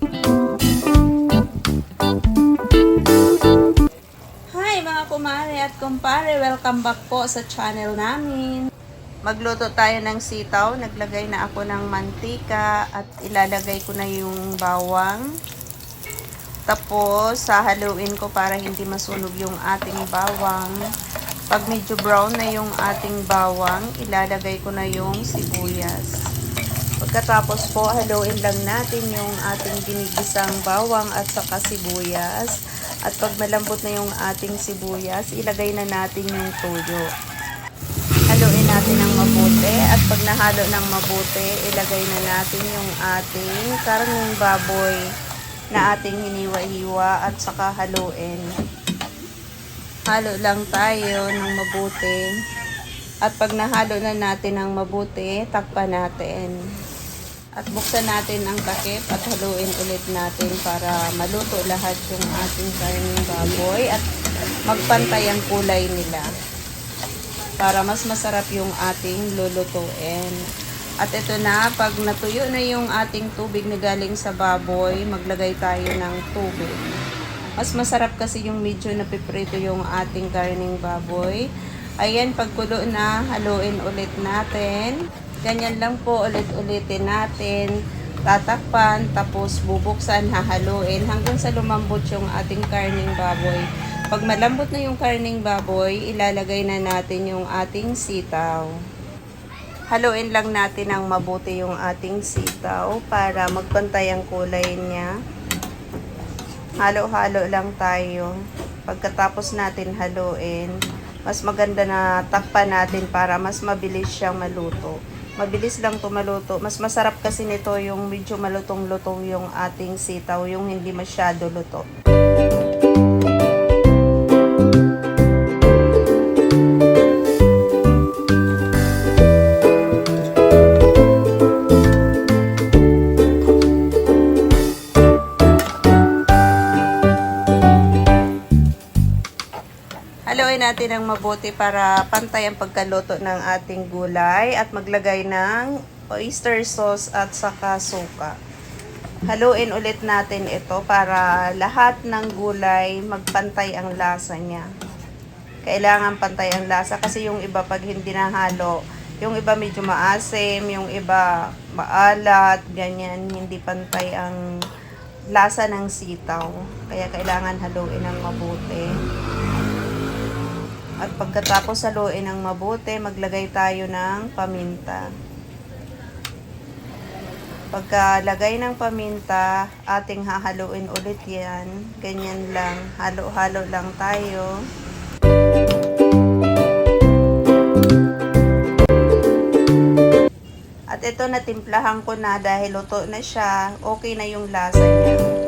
Hi mga kumare at kumpare, welcome back po sa channel namin. Magluto tayo ng sitaw, naglagay na ako ng mantika at ilalagay ko na yung bawang. Tapos, sahaluin ko para hindi masunog yung ating bawang. Pag medyo brown na yung ating bawang, ilalagay ko na yung sibuyas. Pagkatapos po, haluin lang natin yung ating ginigisang bawang at saka sibuyas. At pag malambot na yung ating sibuyas, ilagay na natin yung toyo. Haluin natin ng mabuti at pag nahalo ng mabuti, ilagay na natin yung ating karning baboy na ating hiniwa-hiwa at saka haluin. Halo lang tayo ng mabuti. At pag nahalo na natin ng mabuti, takpan natin. At buksan natin ang takip at haluin ulit natin para maluto lahat yung ating karning baboy at magpantay ang kulay nila. Para mas masarap yung ating lulutuin. At ito na, pag natuyo na yung ating tubig na galing sa baboy, maglagay tayo ng tubig. Mas masarap kasi yung medyo napiprito yung ating karning baboy. Ayan, pagkulo na, haluin ulit natin. Ganyan lang po, ulit-ulitin natin. Tatakpan, tapos bubuksan, hahaluin hanggang sa lumambot yung ating karning baboy. Pag malambot na yung karning baboy, ilalagay na natin yung ating sitaw. Haluin lang natin ng mabuti yung ating sitaw para magpantay ang kulay niya. Halo-halo lang tayo. Pagkatapos natin haluin, mas maganda na takpan natin para mas mabilis siyang maluto. Mabilis lang to maluto. Mas masarap kasi nito yung medyo malutong-lutong yung ating sitaw, yung hindi masyado luto. Natin ng mabuti para pantay ang pagkaluto ng ating gulay at maglagay ng oyster sauce at saka suka. Haluin ulit natin ito para lahat ng gulay magpantay ang lasa niya. Kailangan pantay ang lasa kasi yung iba pag hindi nahalo, yung iba medyo maasim, yung iba maalat, ganyan, hindi pantay ang lasa ng sitaw. Kaya kailangan haluin ng mabuti. At pagkatapos haluin ng mabuti, maglagay tayo ng paminta. Pagkalagay ng paminta, ating hahaluin ulit yan. Ganyan lang. Halo-halo lang tayo. At ito natimplahan ko na dahil luto na siya. Okay na yung lasa niya.